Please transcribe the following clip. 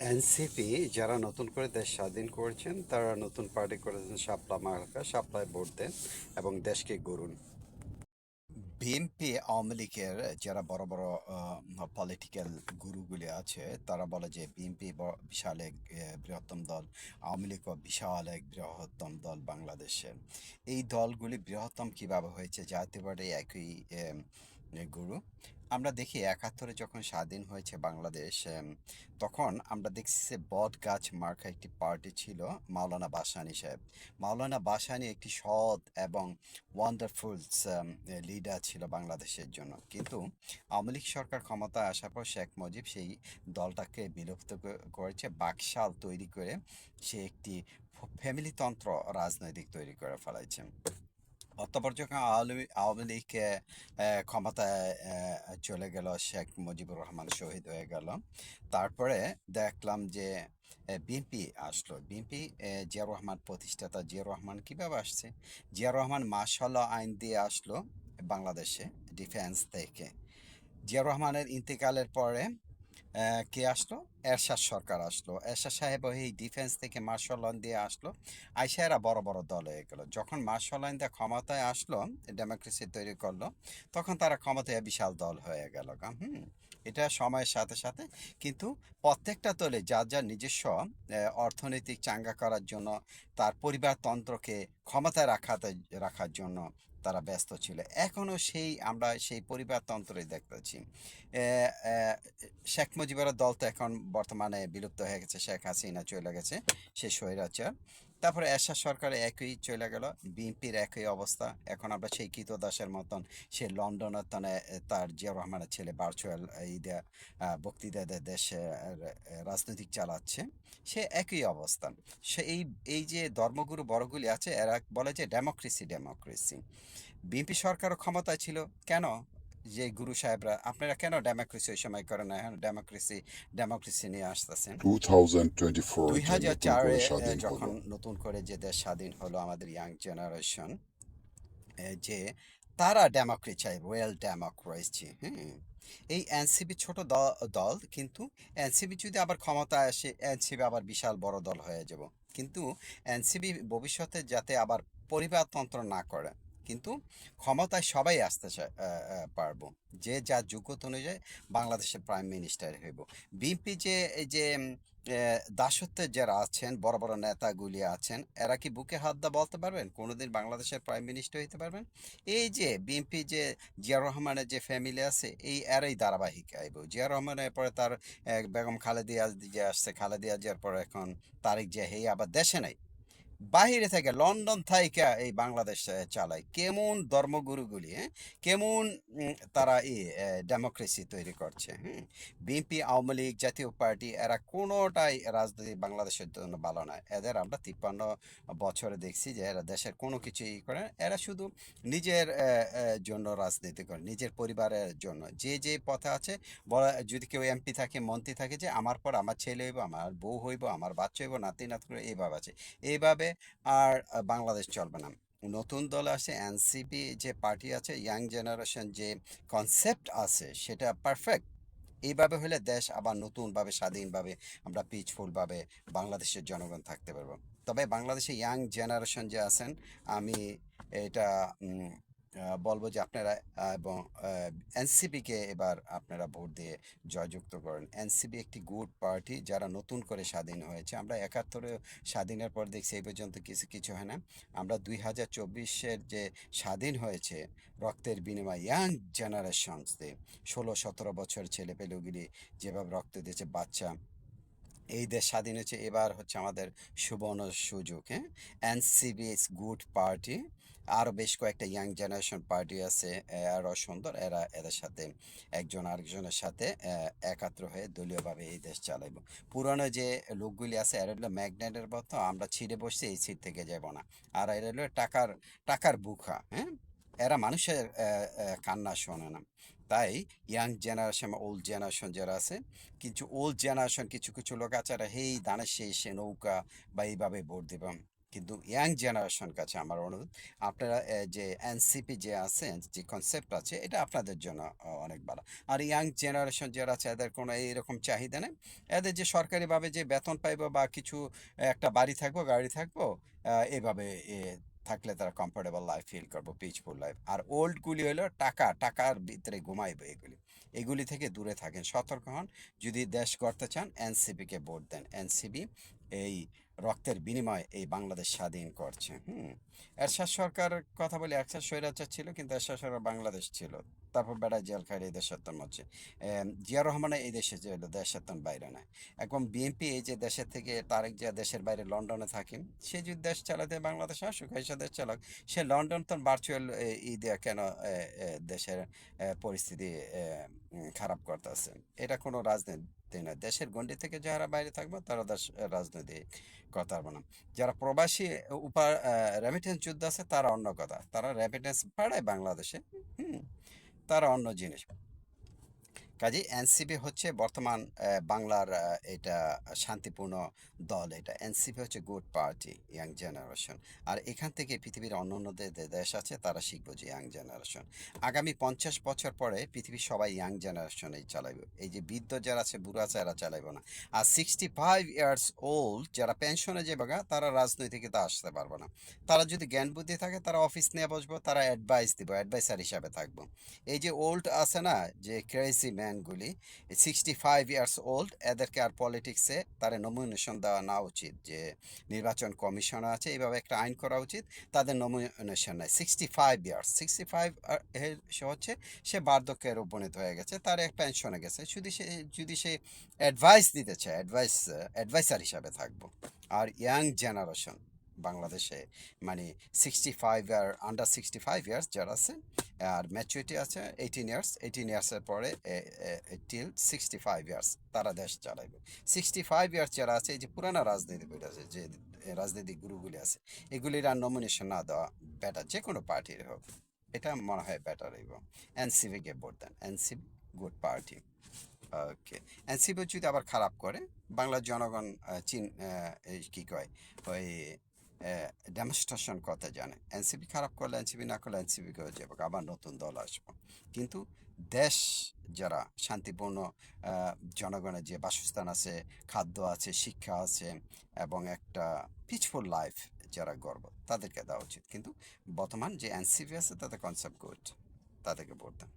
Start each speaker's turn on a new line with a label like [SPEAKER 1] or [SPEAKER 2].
[SPEAKER 1] NCP যারা নতুন করে দেশ স্বাধীন করেছেন, তারা নতুন পার্টি করেছেন শাপলা মার্কা, শাপলায় ভোট দেন এবং দেশকে গড়ুন। বিএনপি, আওয়ামী লীগের যারা বড় বড় পলিটিক্যাল গুরুগুলি আছে, তারা বলে যে বিএনপি বিশাল এক বৃহত্তম দল, আওয়ামী লীগ বিশাল এক বৃহত্তম দল বাংলাদেশে এই দলগুলি বৃহত্তম কীভাবে হয়েছে জাতীয় পার্টি একই গুরু। আমরা দেখি একাত্তরে যখন স্বাধীন হয়েছে বাংলাদেশ তখন আমরা দেখছি যে বট গাছ মার্কা একটি পার্টি ছিল মাওলানা বাসানি সাহেব। মাওলানা বাসানি একটি সৎ এবং ওয়ান্ডারফুল লিডার ছিল বাংলাদেশের জন্য। কিন্তু আওয়ামী লীগ সরকার ক্ষমতায় আসার পর শেখ মুজিব সেই দলটাকে বিলুপ্ত করেছে, বাকশাল তৈরি করে সে একটি ফ্যামিলিতন্ত্র রাজনৈতিক তৈরি করে ফেলাইছে যখন আওয়ামী আওয়ামী লীগ ক্ষমতায় চলে গেল শেখ মুজিবুর রহমান শহীদ হয়ে গেল। তারপরে দেখলাম যে বিএনপি আসলো। বিএনপি জিয়া রহমান প্রতিষ্ঠাতা। জিয়া রহমান কীভাবে আসছে? জিয়া রহমান মাসাল্লাহ আইন দিয়ে আসলো বাংলাদেশে ডিফেন্স থেকে। জিয়া রহমানের ইন্তেকালের পরে কে আসলো? এরশাদ সরকার আসলো। এরশাদ সাহেব এই ডিফেন্স থেকে মার্শাল লন দিয়ে আসলো। আইসা বড় বড় দল হয়ে গেলো। যখন মার্শাল লন দিয়ে ক্ষমতায় আসলো ডেমোক্রেসি তৈরি করল, তখন তারা ক্ষমতায় বিশাল দল হয়ে গেল। হুম, এটা সময়ের সাথে সাথে। কিন্তু প্রত্যেকটা দলে যার যার নিজস্ব অর্থনৈতিক চাঙ্গা করার জন্য, তার পরিবারতন্ত্রকে ক্ষমতায় রাখাতে, রাখার জন্য তারা ব্যস্ত ছিল। এখনও সেই, আমরা সেই পরিবারতন্ত্রই দেখতেছি। শেখ মুজিবের দল তো এখন বর্তমানে বিলুপ্ত হয়ে গেছে, শেখ হাসিনা চলে গেছে, সে স্বৈরাচার। তারপরে এরশাদ সরকার একই চলে গেল। বিএনপির একই অবস্থা। এখন আমরা সেই কৃতদাসের মতন সে লন্ডনের তনে তার জিয়া রহমানের ছেলে ভার্চুয়াল এই বক্তৃতা দেশে রাজনৈতিক চালাচ্ছে। সে একই অবস্থান সে এই এই যে ধর্মগুরু বড়গুলি আছে, এরা বলে যে ডেমোক্রেসি ডেমোক্রেসি বিএনপি সরকারও ক্ষমতায় ছিল। কেন? যে গুরু সাহেবরা আপনারা কেন ডেমোক্রেসি ওই সময় করেন না? এখন ডেমোক্রেসি ডেমোক্রেসি নিয়ে আসতেছেন।
[SPEAKER 2] 2024
[SPEAKER 1] দুই হাজার চারে যখন নতুন করে যে দেশ স্বাধীন হলো আমাদের ইয়াং জেনারেশন যে তারা ডেমোক্রেসি চাই রয়্যাল ডেমোক্রেসি হ্যাঁ এই এনসিপি ছোট দল কিন্তু এনসিপি যদি আবার ক্ষমতায় আসে এনসিপি আবার বিশাল বড় দল হয়ে যাব। কিন্তু এনসিপি ভবিষ্যতে যাতে আবার পরিবারতন্ত্র না করে কিন্তু ক্ষমতায় সবাই আসতে পারব। যে যার যোগ্যতা অনুযায়ী বাংলাদেশের প্রাইম মিনিস্টার হইব। বিএনপি যে, এই যে দাসত্বের যারা আছেন, বড় বড় নেতাগুলি আছেন, এরা কি বুকে হাত দা বলতে পারবেন? কোনোদিন বাংলাদেশের প্রাইম মিনিস্টার হইতে পারবেন? এই যে বিএনপি যে জিয়া রহমানের যে ফ্যামিলি আছে, এই এরাই ধারাবাহিক আইব। জিয়া রহমানের পরে তার বেগম খালেদিয়া যে আসছে খালেদিয়া জিয়ার পরে এখন তারিক যে হেই আবার দেশে নাই। বাহিরে থেকে লন্ডন থেকে এই বাংলাদেশ চালায়। কেমন ধর্মগুরুগুলি হ্যাঁ কেমন তারা এই ডেমোক্রেসি তৈরি করছে হ্যাঁ বিএনপি, আওয়ামী লীগ জাতীয় পার্টি, এরা কোনোটাই রাজনীতি বাংলাদেশের জন্য ভালো নয় এদের আমরা তিপ্পান্ন বছরে দেখছি যে এরা দেশের কোনো কিছুই করে। এরা শুধু নিজের জন্য রাজনীতি করে, নিজের পরিবারের জন্য। যে যে পথে আছে যদি কেউ এমপি থাকে, মন্ত্রী থাকে যে, আমার পর আমার ছেলে হইব, আমার বউ হইব, আমার বাচ্চা হইব নাতি নাত এইভাবে আছে। এইভাবে আর বাংলাদেশ চলবে না। নতুন দল আছে এনসিপি যে পার্টি আছে, ইয়াং জেনারেশন যে কনসেপ্ট আছে, সেটা পারফেক্ট এইভাবে হলে দেশ আবার নতুনভাবে, স্বাধীনভাবে আমরা পিচফুলভাবে বাংলাদেশের জনগণ থাকতে পারব। তবে বাংলাদেশে ইয়াং জেনারেশন যে আছেন, আমি এটা বলব যে আপনারা এবং এনসিপিকে এবার আপনারা ভোট দিয়ে জয়যুক্ত করেন। এনসিপি একটি গুড পার্টি, যারা নতুন করে স্বাধীন হয়েছে। আমরা একাত্তরে স্বাধীনের পর দেখছি এই পর্যন্ত কিছু কিছু হয় না। আমরা দুই হাজার চব্বিশের যে স্বাধীন হয়েছে, রক্তের বিনিময় ইয়াং জেনারেশনসদের ষোলো, সতেরো বছর ছেলেপেলেগুলি যেভাবে রক্ত দিয়েছে, বাচ্চা, এই দেশ স্বাধীন হয়েছে। এবার হচ্ছে আমাদের সুবর্ণ সুযোগ হ্যাঁ? NCB is good party. আরও বেশ কয়েকটা ইয়াং জেনারেশন পার্টি আছে আরও সুন্দর। এরা, এদের সাথে একজন আরেকজনের সাথে একাত্র হয়ে দলীয়ভাবে এই দেশ চালাইব। পুরনো যে লোকগুলি আছে, এরা হলো ম্যাগনেটের মতো, আমরা ছিঁড়ে বসছি, এই সিট থেকে যাব না। আর এরা হলো টাকার টাকার বুখা হ্যাঁ? এরা মানুষের কান্না শোনে না। তাই ইয়াং জেনারেশন ওল্ড জেনারেশন যারা আছে, কিছু ওল্ড জেনারেশন কিছু কিছু লোক আছে, এরা, হেই, দানের শেষে নৌকা বা এইভাবে ভোট দেবে। কিন্তু ইয়াং জেনারেশন কাছে আমার অনুরোধ, আপনারা যে এনসিপি যে আছে যে কনসেপ্ট আছে, এটা আপনাদের জন্য অনেক ভালো। আর ইয়াং জেনারেশন যারা আছে, এদের কোনো এইরকম চাহিদা নেই? এদের যে সরকারিভাবে যে বেতন পাইবো বা কিছু একটা বাড়ি থাকব, গাড়ি থাকব এভাবে থাকলে তারা কমফোর্টেবল লাইফ ফিল করব পিচফুল লাইফ আর ওল্ডগুলি হলো টাকা, টাকার ভিতরে ঘুমাইবে এগুলি। এগুলি থেকে দূরে থাকেন, সতর্ক হন। যদি দেশ গড়তে চান, এনসিপিকে ভোট দেন। এনসিপি এই রক্তের বিনিময়ে এই বাংলাদেশ স্বাধীন করছে, হুম? এরশাদ সরকার কথা বলি এরশাদ স্বৈরাচার ছিল, কিন্তু এরশাদ সরকার বাংলাদেশ ছিল। তারপর বেড়া জেল খাই এই দেশের মধ্যে জিয়া রহমানে এই দেশে যে হলো, দেশের তন বাইরে নয়। এখন বিএনপি এই যে দেশের থেকে তারেক জিয়া দেশের বাইরে লন্ডনে থাকে সে যদি দেশ চালাতে বাংলাদেশ আসুক এসে দেশ চালাক, সে লন্ডন তো ভার্চুয়াল ই দেয়া কেন দেশের পরিস্থিতি খারাপ করতেছে? এটা কোনো রাজনীতি নয় দেশের গণ্ডি থেকে যারা বাইরে থাকবে, তারা দেশ রাজনীতি কথা পারবে যারা প্রবাসী উপা রেমিটেন্স যুদ্ধ আছে, তারা অন্য কথা। তারা রেমিটেন্স বাড়ায় বাংলাদেশে, হুম, তারা অন্য জিনিস। কাজে এনসিপি হচ্ছে বর্তমান বাংলার এটা শান্তিপূর্ণ দল। এটা এনসিপি হচ্ছে গুড পার্টি, ইয়াং জেনারেশন। আর এখান থেকে পৃথিবীর অন্য অন্য দেশ আছে, তারা শিখব যে ইয়াং জেনারেশন। আগামী পঞ্চাশ বছর পরে পৃথিবীর সবাই ইয়াং জেনারেশনেই চালাইবে। এই যে বৃদ্ধ যারা আছে, বুড়া আছে, এরা চালাইবে না। আর সিক্সটি ফাইভ ইয়ার্স ওল্ড যারা পেনশনে যে বাগা তারা রাজনৈতিকে আসতে পারবে না। তারা যদি জ্ঞান বুদ্ধি থাকে, তারা অফিস নিয়ে বসবো, তারা অ্যাডভাইস দিব অ্যাডভাইসার হিসাবে থাকব। এই যে ওল্ড আছে না, যে ক্রেজি ম্যানগুলি সিক্সটি ফাইভ ইয়ার্স ওল্ড এদেরকে আর পলিটিক্সে তার নমিনেশন দেওয়া না উচিত। যে নির্বাচন কমিশন আছে এইভাবে একটা আইন করা উচিত, তাদের নমিনেশন নেয় sixty five years sixty five হচ্ছে, সে বার্ধক্যের উপনীত হয়ে গেছে, তার এক পেনশনে গেছে। যদি সে যদি সে অ্যাডভাইস দিতে চায় অ্যাডভাইস অ্যাডভাইসার হিসাবে থাকব। আর ইয়াং জেনারেশন বাংলাদেশে মানে সিক্সটি ফাইভ আর আন্ডার সিক্সটি ফাইভ ইয়ার্স যারা আছে, আর ম্যাচুরিটি আছে এইটিন ইয়ার্স এইটিন ইয়ার্সের পরে টিল সিক্সটি ফাইভ ইয়ার্স তারা দেশ চালাইবে। সিক্সটি ফাইভ ইয়ার্স যারা আছে, এই যে পুরানো রাজনীতিবিদ আছে, যে রাজনৈতিক গুরুগুলি আছে, এগুলির আর নমিনেশন না দেওয়া বেটার যে কোনো পার্টির হোক, এটা মনে হয় বেটার হইব। এনসিপিকে ভোট দেন NCP good party okay NCP যদি আবার খারাপ করে, বাংলার জনগণ চীন কি কয়, ওই ডেমনস্ট্রেশন করতে জানে। এনসিপি খারাপ করলে এনসিপি না করলে এনসিপি করে যাবে আবার নতুন দল আসব। কিন্তু দেশ যারা শান্তিপূর্ণ জনগণের যে বাসস্থান আছে, খাদ্য আছে, শিক্ষা আছে, এবং একটা পিচফুল লাইফ যারা গর্ব, তাদেরকে দেওয়া উচিত। কিন্তু বর্তমান যে এনসিপি আছে, তাদের কনসেপ্ট গুড তাদেরকে দেন।